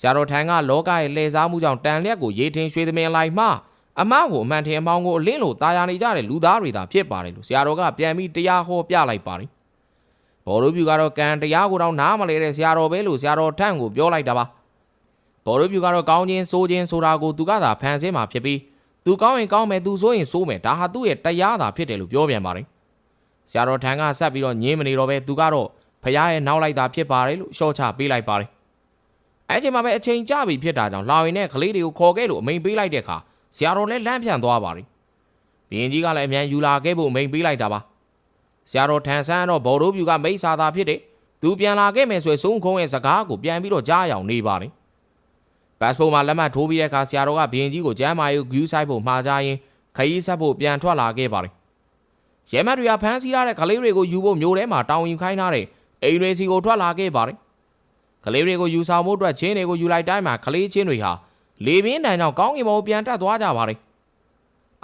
ဆရာတော်ထံကလောကရဲ့လှည့်စားမှုကြောင့်တန်လျက်ကိုရေထင်းရွှေသမင်လိုက်မှအမကိုအမှန်ထင်အမောင်းကိုအလင်းလို့ตาရနေကြတဲ့လူသားတွေသာဖြစ်ပါတယ်လို့ဆရာတော်ကပြန်ပြီးတရားဟောပြလိုက်ပါတယ်ဘော်ရိုးပြူကတော့ကံတရားကိုတော့နားမလဲတဲ့ဆရာတော်ပဲလို့ဆရာတော်ထံကိုပြောလိုက်တာပါဘော်ရိုးပြူကတော့ကောင်းခြင်းဆိုးခြင်းဆိုတာကိုသူကသာဖန်ဆင်းမှာဖြစ်ပြီး သူကောင်းရင်ကောင်းမယ်သူဆိုးရင်ဆိုးမယ်ဒါဟာသူ့ရဲ့တရားသာဖြစ်တယ်လို့ပြောပြန်ပါတယ်ဆရာတော်ထံကဆက်ပြီးတော့ညင်းမနေတော့ပဲသူကတော့ဖရားရဲ့နောက်လိုက်တာဖြစ်ပါတယ်လို့ရှော့ချပေးလိုက်ပါတယ်အဲ့ချိန်မှာပဲအချိန်ကျပြီဖြစ်တာကြောင့်လာဝင်တဲ့ကလေးတွေကိုခေါ်ခဲ့လို့အမိန်ပေးလိုက်တဲ့အခါဆရာတော်လည်းလမ်းပြန်သွားပါတယ်ဘရင်ကြီးကလည်းအမြန်ယူလာခဲ့ဖို့အမိန်ပေးလိုက်တာပါဆရာတော်ထန်ဆန်းတော့ဘော်ရိုးပြူကမိတ်ဆာသာဖြစ်တယ်သူပြန်လာခဲ့မယ်ဆိုရင်ဆုံးခုံးရဲ့စကားကိုပြန်ပြီးတော့ကြားရအောင်နေပါတယ် ဘတ်စပို့မှာလက်မှတ်ထိုးပြီးတဲ့အခါဆရာတော်ကဘရင်ကြီးကိုကျမ်းမာရေးဂူးဆိုင်ဖို့မှာကြရင်ခရီးဆက်ဖို့ပြန်ထွက်လာခဲ့ပါတယ်ရဲမတ်တွေကဖမ်းဆီးထားတဲ့ကလေးတွေကိုယူဖို့မျိုးထဲမှာတောင်းယူခိုင်းထားတဲ့အိမ်တွေစီကိုထွက်လာခဲ့ပါတယ်ကလေးတွေကိုယူဆောင်ဖို့အတွက်ချင်းတွေကိုယူလိုက်တိုင်းမှာကလေးချင်းတွေဟာလေပြင်းတန်ကြောင့်ကောင်းကင်ဘုံပြန်တက်သွားကြပါတယ်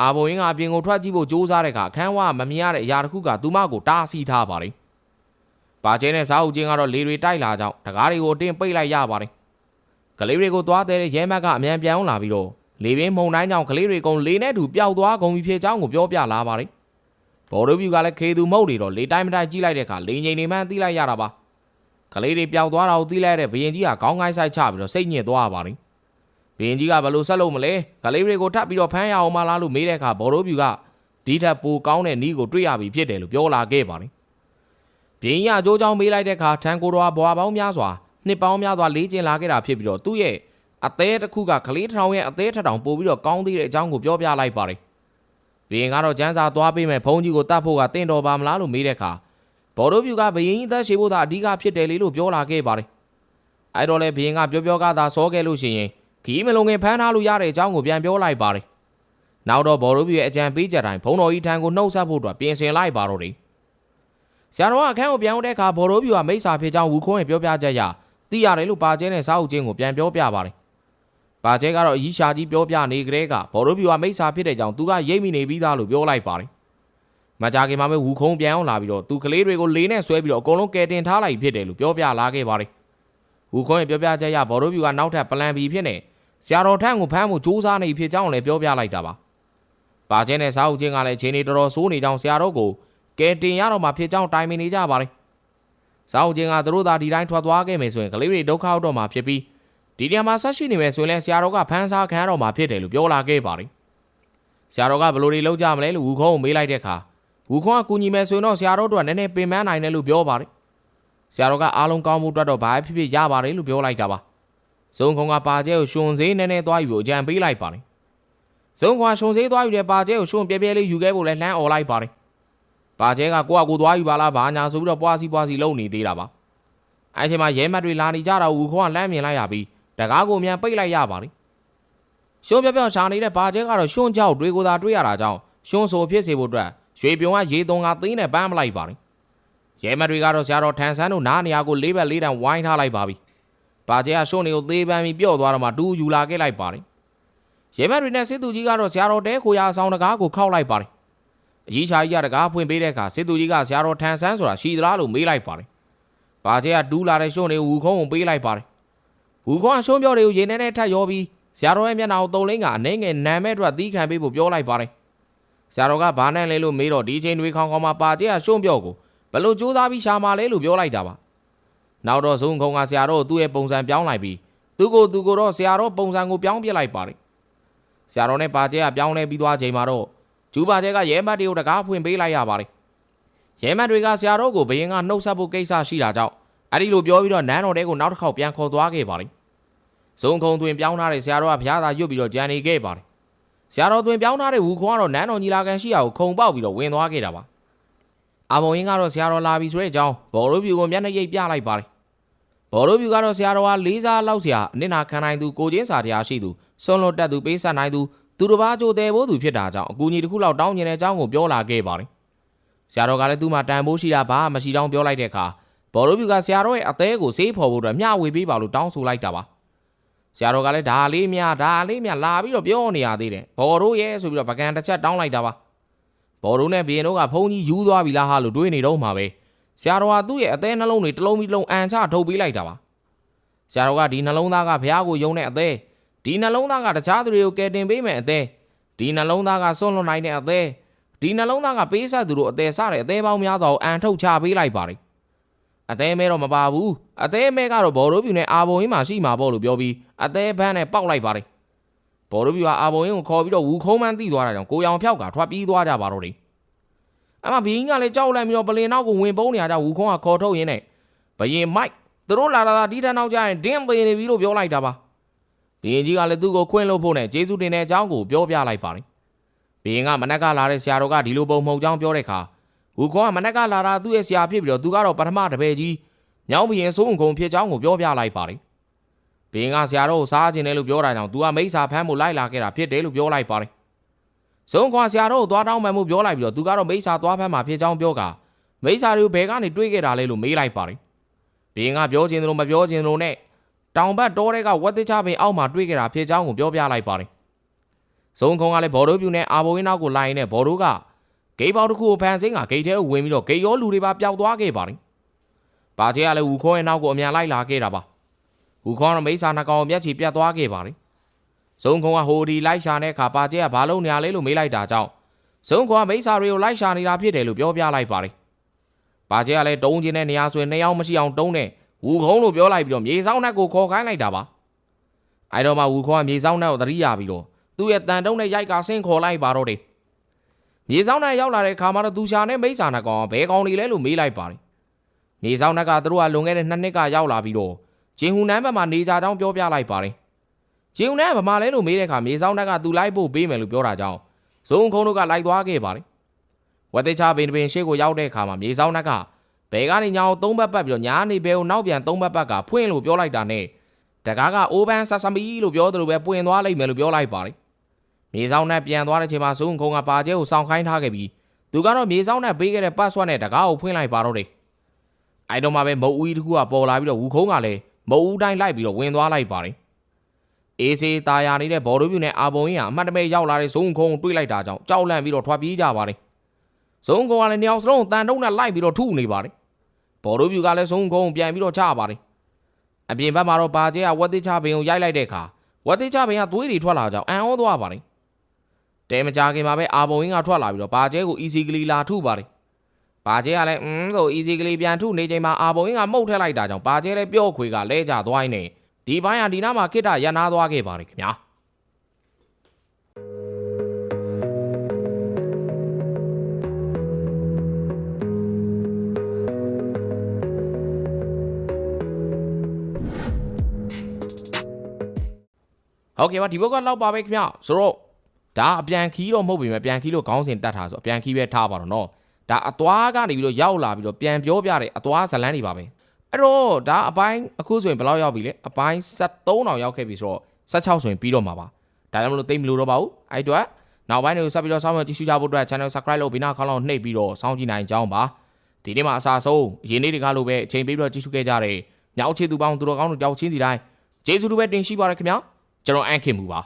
အာဘိုင်းကအပြင်ကိုထွက်ကြည့်ဖို့ကြိုးစားတဲ့အခါအခန်းဝမမြင်ရတဲ့အရာတစ်ခုကသူမကိုတားဆီးထားပါတယ်။ပါကျင်းနဲ့စားအုပ်ချင်းကတော့လေတွေတိုက်လာကြောင်းတကားတွေကိုအတင်းပိတ်လိုက်ရပါတယ်။ ကလေးတွေကိုသွားတဲ့ရဲမတ်ကအမြန်ပြန်လာပြီးတော့လေပြင်းမုန်တိုင်းကြောင့်ကလေးတွေကုန်လေနဲ့တူပျောက်သွားကုန်ပြီဖြစ်ကြောင်းကိုပြောပြလာပါတယ်။ဘော်ဒိုဗျူကလည်းခေသူမဟုတ်နေတော့လေတိုင်းမတိုင်းကြည့်လိုက်တဲ့အခါလေငိန်နေမှန်းသိလိုက်ရတာပါ။ကလေးတွေပျောက်သွားတာကိုသိလိုက်တဲ့ဘရင်ကြီးကခေါင်းကိုင်းဆိုင်ချပြီးတော့စိတ်ညစ်သွားပါတယ်ဘင်းကြီးကဘလို့ဆက်လို့မလဲဂလေးတွေကိုထပ်ပြီးတော့ဖမ်းရအောင်မလားလို့မေးတဲ့အခါဘော်ရိုးပြူကဒီထက်ပိုကောင်းတဲ့နီးကိုတွေ့ရပြီဖြစ်တယ်လို့ပြောလာခဲ့ပါတယ်ဘင်းကြီးကကြိုးချောင်းမေးလိုက်တဲ့အခါထန်ကိုတော်ကဘွာပေါင်းများစွာ နှစ်ပေါင်းများစွာလေးကျင်လာခဲ့တာဖြစ်ပြီးတော့သူ့ရဲ့အသေးတစ်ခုကကလေးထောင်ရဲ့အသေးထထောင်ပို့ပြီးတော့ကောင်းသေးတဲ့အကြောင်းကိုပြောပြလိုက်ပါတယ်ဘင်းကတော့ကျန်းစာသွားပေးမယ်ဘုန်းကြီးကိုတတ်ဖို့ကတင့်တော်ပါမလားလို့မေးတဲ့အခါဘော်ရိုးပြူကဘရင်ကြီးသက်ရှိဖို့သာအဓိကဖြစ်တယ်လေလို့ပြောလာခဲ့ပါတယ်အဲ့တော့လေဘရင်ကပြောပြောကသာစောခဲ့လို့ရှိရင်ခီးမလုံငင်ဖမ်းထားလို့ရတဲ့အကြောင်းကိုပြန်ပြောလိုက်ပါတယ်။နောက်တော့ဘော်ရိုဘီရဲ့အကြံပေးချက်တိုင်းဘုံတော်ကြီးထံကိုနှုတ်ဆက်ဖို့အတွက်ပြင်ဆင်လိုက်ပါတော့တယ်။ဆရာတော်ကအခန်းကိုပြန်ဝင်တဲ့အခါဘော်ရိုဘီကမိစ္ဆာဖြစ်ကြောင်းဝူခွန်းရဲ့ပြောပြချက်အရတ သိရတယ်လို့ပါကျဲနဲ့စာအုပ်ချင်းကိုပြန်ပြောပြပါတယ်ပါကျဲကတော့အကြီးရှာကြီးပြောပြနေကြတဲ့ကဘော်ရိုဗျူဟာမိတ်ဆာဖြစ်တဲ့ကြောင့်သူကရိပ်မိနေပြီးသားလို့ပြောလိုက်ပါတယ်မကြခင်မှာပဲဝူခုံးပြန်အောင်လာပြီးတော့သူကလေးတွေကိုလေးနဲ့ဆွဲပြီးတော့အကုန်လုံးကယ်တင်ထားလိုက်ဖြစ်တယ်လို့ပြောပြလာခဲ့ပါတယ်ဝူခုံးရဲ့ပြောပြချက်အရဘော်ရိုဗျူကနောက်ထပ်ပလန်ဘီဖြစ်နေဆရာတော်ထန့်ကိုဖမ်းဖို့စူးစမ်းနေဖြစ်ကြောင်းလည်းပြောပြလိုက်တာပါပါကျဲနဲ့စာအုပ်ချင်းကလည်းခြေနေတော်တော်ဆိုးနေကြောင်းဆရာတော်ကိုကယ်တင်ရတော့မှဖြစ်ကြောင်းတိုင်ပင်နေကြပါတယ် စာအုပ်ချင်းကသူတို့သာဒီတိုင်းထွက်သွားခဲ့မယ်ဆိုရင်ကလေးတွေဒုက္ခရောက်တော့မှာဖြစ်ပြီးဒီနေရာမှာဆက်ရှိနေမယ်ဆိုရင်လည်းဆရာတော်ကဖမ်းဆားခံရတော့မှာဖြစ်တယ်လို့ပြောလာခဲ့ပါတယ်။ဆရာတော်ကဘယ်လိုတွေလုပ်ကြမလဲလို့ဝူခုံးကိုမေးလိုက်တဲ့အခါဝူခုံးကကူညီမယ်ဆိုရင်တော့ဆရာတော်တို့ကနည်းနည်းပင်ပန်းနိုင်တယ်လို့ပြောပါတယ်။ဆရာတော်ကအားလုံးကောင်းမှုအတွက်တော့ဘာဖြစ်ဖြစ်ရပါတယ်လို့ပြောလိုက်တာပါ။ဇုံခုံကပါကျဲကိုရှင်စေးနည်းနည်းသွားယူဖို့အကြံပေးလိုက်ပါတယ်။ဇုံခွန်ရှင်စေးသွားယူတဲ့ပါကျဲကိုရှင်ပြဲပြဲလေးယူခဲ့ဖို့လည်းလှမ်းអော်လိုက်ပါတယ်။ ပါကျဲကကိုကကိုသွားယူပါလားဘာညာဆိုပြီးတော့ပွားစီပွားစီလုံနေသေးတာပါအဲ့ဒီမှာရဲမတ်တွေလာနေကြတာကိုဝူခေါကလမ်းမြင်လိုက်ရပြီးတကားကိုမြန်ပိတ်လိုက်ရပါတယ်ရှုံးပြပြရှာနေတဲ့ပါကျဲကတော့ရှုံးကြောက်တွေကိုသာတွေ့ရတာကြောင့်ရှုံးဆိုဖြစ်စေဖို့အတွက်ရွှေပြုံကရေတုံကသင်းနဲ့ပန်းမလိုက်ပါတယ်ရဲမတ်တွေကတော့ဆရာတော်ထန်ဆန်းတို့နားနေရာကိုလေးဘက်လေးတန်ဝိုင်းထားလိုက်ပါပြီပါကျဲကရှုံးနေကိုသေးပန်းပြီးပြော့သွားတော့မှတူးယူလာခဲ့လိုက်ပါတယ်ရဲမတ်တွေနဲ့စစ်သူကြီးကတော့ဆရာတော်တဲခိုရာဆောင်တကားကိုခောက်လိုက်ပါတယ် အကြီးရှာကြီးကတကားဖွင့်ပေးတဲ့အခါစစ်သူကြီးကဆရာတော်ထန်ဆန်းဆိုတာရှိသလားလို့မေးလိုက်ပါတယ်။ဘာကျဲကတူးလာတဲ့ရှုံးနေဝူခုံးကိုပေးလိုက်ပါတယ်။ဝူခုံးကရှုံးပြောတွေကိုရေနဲ့နဲ့ထပ်ရောပြီးဆရာတော်ရဲ့မျက်နှာကိုတုံလင်းကအနှဲငယ်နာမဲ့အတွက်သီးခံပေးဖို့ပြောလိုက်ပါတယ်။ဆရာတော်ကဘာနဲ့လဲလို့မေးတော့ဒီချိန်တွေခေါင်ခေါင်မှာပါကျဲကရှုံးပြောကိုဘယ်လိုကြိုးစားပြီးရှာမှလဲလို့ပြောလိုက်တာပါ။နောက်တော့ဇုံခုံကဆရာတော်သူ့ရဲ့ပုံစံပြောင်းလိုက်ပြီးသူကိုသူကိုတော့ဆရာတော်ပုံစံကိုပြောင်းပြလိုက်ပါတယ်။ဆရာတော်နဲ့ပါကျဲကပြောင်းလဲပြီးသွားချိန်မှာတော့ ကျူပါကျဲကရဲမတ်တွေကိုတကားဖွင့်ပေးလိုက်ရပါတယ်။ရဲမတ်တွေကဆရာတော်ကိုဘရင်ကနှုတ်ဆက်ဖို့ကိစ္စရှိတာကြောင့်အဲ့ဒီလိုပြောပြီးတော့နန်းတော်တဲကိုနောက်တစ်ခေါက်ပြန်ခေါ်သွားခဲ့ပါတယ်။ဇုံခုံတွင်ပြောင်းထားတဲ့ဆရာတော်ကဘုရားသာရွတ်ပြီးတော့ကြံနေခဲ့ပါတယ်။ဆရာတော်တွင်ပြောင်းထားတဲ့ဝူခွန်ကတော့နန်းတော်ညီလာခံရှိရာကိုခုံပေါက်ပြီးတော့ဝင်သွားခဲ့တာပါ။အာဘုံရင်ကတော့ဆရာတော်လာပြီဆိုတဲ့အကြောင်းဘော်ရိုးပြူကိုမျက်နှာရိပ်ပြလိုက်ပါတယ်။ဘော်ရိုးပြူကတော့ဆရာတော်ကလေးစားလောက်ဆရာအနစ်နာခံနိုင်သူကိုချင်းစာတရားရှိသူဆွန်လွတ်တက်သူပေးဆက်နိုင်သူ သူတစ်ပါးကြိုတယ်ဖို့သူဖြစ်တာကြောင့်အကူအညီတစ်ခုလောက်တောင်းကျင်တဲ့အကြောင်းကိုပြောလာခဲ့ပါတယ်။ဆရာတော်ကလည်းသူ့မှာတန်ဖိုးရှိတာဘာမှမရှိတော့ပြောလိုက်တဲ့အခါဘော်ရိုဗျူကဆရာတော်ရဲ့အသေးကိုစေးဖော်ဖို့အတွက်မျှဝေပေးပါလို့တောင်းဆိုလိုက်တာပါ။ဆရာတော်ကလည်းဒါလေးများဒါလေးများလာပြီးတော့ပြောနေရသေးတယ်။ဘော်ရိုရဲ့ဆိုပြီးတော့ပကံတစ်ချက်တောင်းလိုက်တာပါ။ဘော်ရိုနဲ့ဘီရင်တို့ကဖုန်းကြီးယူသွားပြီလားဟာလို့တွေးနေတော့မှာပဲ။ဆရာတော်ကသူ့ရဲ့အသေးနှလုံးတွေတစ်လုံးပြီးလုံးအန်ချထုတ်ပေးလိုက်တာပါ။ဆရာတော်ကဒီနှလုံးသားကဘုရားကိုယုံတဲ့အသေး ဒီနှလုံးသားကတခြားသူတွေကိုကယ်တင်ပေးမယ်အသေးဒီနှလုံးသားကစွန့်လွတ်နိုင်တဲ့အသေးဒီနှလုံးသားကပေးဆက်သူတို့အသေးစတဲ့အသေးပေါင်းများစွာကိုအန်ထုတ်ချပေးလိုက်ပါတယ်အသေးမဲတော့မပါဘူးအသေးမဲကတော့ဘော်ရိုပြူနဲ့အာဘုံရင်းမှာရှိမှာပေါ့လို့ပြောပြီးအသေးဘန်းနဲ့ပေါက်လိုက်ပါတယ်ဘော်ရိုပြူကအာဘုံရင်းကိုခေါ်ပြီးတော့ဝူခုံးမှန်းတိသွားတာကြောင့်ကိုရောင်ဖြောက်ကထွက်ပြေးသွားကြပါတော့တယ်အမဘီင်းကလည်းကြောက်လိုက်ပြီးတော့ပလင်နောက်ကိုဝင်ပုန်းနေရကြဝူခုံးကခေါ်ထုတ်ရင်းနဲ့ဘယင်မိုက်သူတို့လာတာဒီထက်နောက်ကျရင်ဒင်းသေးနေပြီလို့ပြောလိုက်တာပါ ဘီရင်ကြီးကလည်းသူ့ကိုခွင့်လို့ဖို့နဲ့ကျေးဇူးတင်တဲ့အကြောင်းကိုပြောပြလိုက်ပါတယ်။ဘီရင်ကမနက်ကလာတဲ့ဆရာတော်ကဒီလိုပုံမှုံကြောင်းပြောတဲ့အခါဝူခေါကမနက်ကလာတာသူ့ရဲ့ဆရာဖြစ်ပြီးတော့သူကတော့ပထမတပည့်ကြီးညောင်းဘီရင်စိုးုံကုံဖြစ်ကြောင်းကိုပြောပြလိုက်ပါတယ်။ဘီရင်ကဆရာတော်ကိုစားခြင်းတယ်လို့ပြောတာကြောင့်သူကမိစ္ဆာဖမ်းဖို့လိုက်လာခဲ့တာဖြစ်တယ်လို့ပြောလိုက်ပါတယ်။စုံခွာဆရာတော်ကိုသွားတောင်းမှန်မှုပြောလိုက်ပြီးတော့သူကတော့မိစ္ဆာသွားဖမ်းမှာဖြစ်ကြောင်းပြောကမိစ္ဆာတွေကိုဘယ်ကနေတွေးခဲ့တာလဲလို့မေးလိုက်ပါတယ်။ဘီရင်ကပြောခြင်းတယ်လို့မပြောခြင်းလို့နဲ့ တောင်ဘက်တောထဲကဝက်သစ်ချပင်အောက်မှာတွေ့ကြတာဖြစ်ကြောင်းကိုပြောပြလိုက်ပါတယ်။ဇုံခုံကလည်းဘော်ဒိုပြူနဲ့အာဘိုဝင်းနောက်ကိုလိုက်နေဘော်ဒိုကဂိတ်ပေါက်တစ်ခုကိုဖန်ဆင်းကဂိတ်ထဲကိုဝင်ပြီးတော့ဂိတ်ရောလူတွေပါပျောက်သွားခဲ့ပါတယ်။ပါချေကလည်းဝူခေါရဲ့နောက်ကိုအမြန်လိုက်လာခဲ့တာပါ။ဝူခေါကမိစ္ဆာနှကောင်မျက်ခြေပြတ်သွားခဲ့ပါတယ်။ဇုံခုံကဟိုဒီလိုက်ရှာတဲ့အခါပါချေကဘာလုပ်နေရလဲလို့မေးလိုက်တာကြောင့်ဇုံခုံကမိစ္ဆာတွေကိုလိုက်ရှာနေတာဖြစ်တယ်လို့ပြောပြလိုက်ပါတယ်။ပါချေကလည်းတုံးချင်းတဲ့နေရာဆိုရင်နှစ်ယောက်မရှိအောင်တုံးတဲ့ ဝူခုံးလို့ပြောလိုက်ပြီးတော့မြေဆောင်နှက်ကိုခေါ်ခိုင်းလိုက်တာပါအဲတော့မှဝူခုံးကမြေဆောင်နှက်ကိုသတိရပြီးတော့သူ့ရဲ့တန်တုံးနဲ့ရိုက်ကဆင်းခေါ်လိုက်ပါတော့တယ်မြေဆောင်နှက်ရောက်လာတဲ့ခါမှာတော့သူရှာနဲ့မိစ္ဆာနှက်ကောင်ဘဲကောင်နေလဲလို့မေးလိုက်ပါတယ်မြေဆောင်နှက်ကသူတို့ကလွန်ခဲ့တဲ့နှစ်နှစ်ကရောက်လာပြီးတော့ဂျင်ဟူနန်းဘက်မှာနေကြကြောင်းပြောပြလိုက်ပါတယ်ဂျင်ဟူနန်းကဘာမှလဲလို့မေးတဲ့အခါမြေဆောင်နှက်ကသူလိုက်ဖို့ပေးမယ်လို့ပြောတာကြောင့်ဇုံခုံးတို့ကလိုက်သွားခဲ့ပါတယ်ဝက်သေးချပင်ပင်ရှေ့ကိုရောက်တဲ့အခါမှာမြေဆောင်နှက်က ဘဲကနေညာကိုသုံးဘက်ပတ်ပြီးတော့ညာနေဘဲကိုနောက်ပြန်သုံးဘက်ပတ်ကဖွင့်လို့ပြောလိုက်တာနဲ့တကားကအိုးပန်းဆဆမီလို့ပြောသလိုပဲပွင့်သွားလိမ့်မယ်လို့ပြောလိုက်ပါတယ်။မြေဆောင်နဲ့ပြန်သွားတဲ့ချိန်မှာစုံခုံကပါကျဲကိုစောင့်ခိုင်းထားခဲ့ပြီးသူကတော့မြေဆောင်နဲ့ပေးခဲ့တဲ့ပတ်ဆွတ်နဲ့တကားကိုဖွင့်လိုက်ပါတော့တယ်။အဲတော့မှပဲမုတ်ဦးကြီးတစ်ခုကပေါ်လာပြီးတော့ဝူခုံးကလည်းမုတ်ဦးတိုင်းလိုက်ပြီးတော့ဝင်သွားလိုက်ပါတယ်အေးစေးตาယာနေတဲ့ဘော်ဒိုပြူနဲ့အာဘုံကြီးဟာအမှတ်တမဲ့ရောက်လာတဲ့ဇုံခုံကိုတွေးလိုက်တာကြောင့်ကြောက်လန့်ပြီးတော့ထွက်ပြေးကြပါတယ်ဇုံခုံကလည်းနှစ်ယောက်စလုံးတန်တုံးနဲ့လိုက်ပြီးတော့ထုနေပါတယ် ဘော်ဒိုပြူကလည်းဇုံခုံကိုပြန်ပြီးတော့ချပါတယ်အပြင်ဘက်မှာတော့ပါကျဲကဝက်တိချဘင်ကိုရိုက်လိုက်တဲ့အခါဝက်တိချဘင်ကသွေးတွေထွက်လာကြောင်းအံ့ဩသွားပါတယ်တဲမကြခင်မှာပဲအာဘုံကြီးကထွက်လာပြီးတော့ပါကျဲကို easy ကလေးလာထုပါတယ်ပါကျဲကလည်းอืมဆို easy ကလေးပြန်ထုနေချိန်မှာအာဘုံကြီးကမှုတ်ထက်လိုက်တာကြောင့်ပါကျဲလည်းပြော့ခွေကလဲကျသွားရင်းနဲ့ဒီဘိုင်းကဒီနားမှာခိတ္တရန်နာသွားခဲ့ပါတယ်ခင်ဗျာ ဟုတ်ကဲ့ပါဒီဘက်ကလောက်ပါပဲခင်ဗျာဆိုတော့ဒါအပြန်ခီးတော့မဟုတ်ပြီမဲ့ပြန်ခီးလို့ခေါင်းစဉ်တက်ထားဆိုအပြန်ခီးပဲထားပါတော့နော်ဒါအသွားကနေပြီးတော့ရောက်လာပြီးတော့ပြန်ပြောပြတဲ့အသွားဇလန်းတွေပါပဲအဲ့တော့ဒါအပိုင်းအခုဆိုရင်ဘယ်လောက်ရောက်ပြီလဲအပိုင်း73တောင်ရောက်ခဲ့ပြီဆိုတော့16ဆိုရင်ပြီးတော့မှာပါဒါလည်းမလို့သိမလို့တော့ပါဘူးအဲ့အတွက်နောက်ပိုင်းတွေကိုဆက်ပြီးတော့စောင့်မျှော်ကြည့်ရှုကြဖို့အတွက် channel subscribe လုပ်ပြီးနောက်ခေါင်းလောက်နှိပ်ပြီးတော့စောင့်ကြည့်နိုင်ကြအောင်ပါဒီနေ့မှာအစားဆုံးရင်းနေတွေကလို့ပဲအချိန်ပေးပြီးတော့ကြည့်ရှုခဲ့ကြတယ်ညောက်ချေသူပေါင်းသူတော်ကောင်းတို့ကြောက်ချင်းစီတိုင်းကျေးဇူးတူပဲတင်ရှိပါရခင်ဗျာ ကျွန်တော်အန်ခင်မူပါ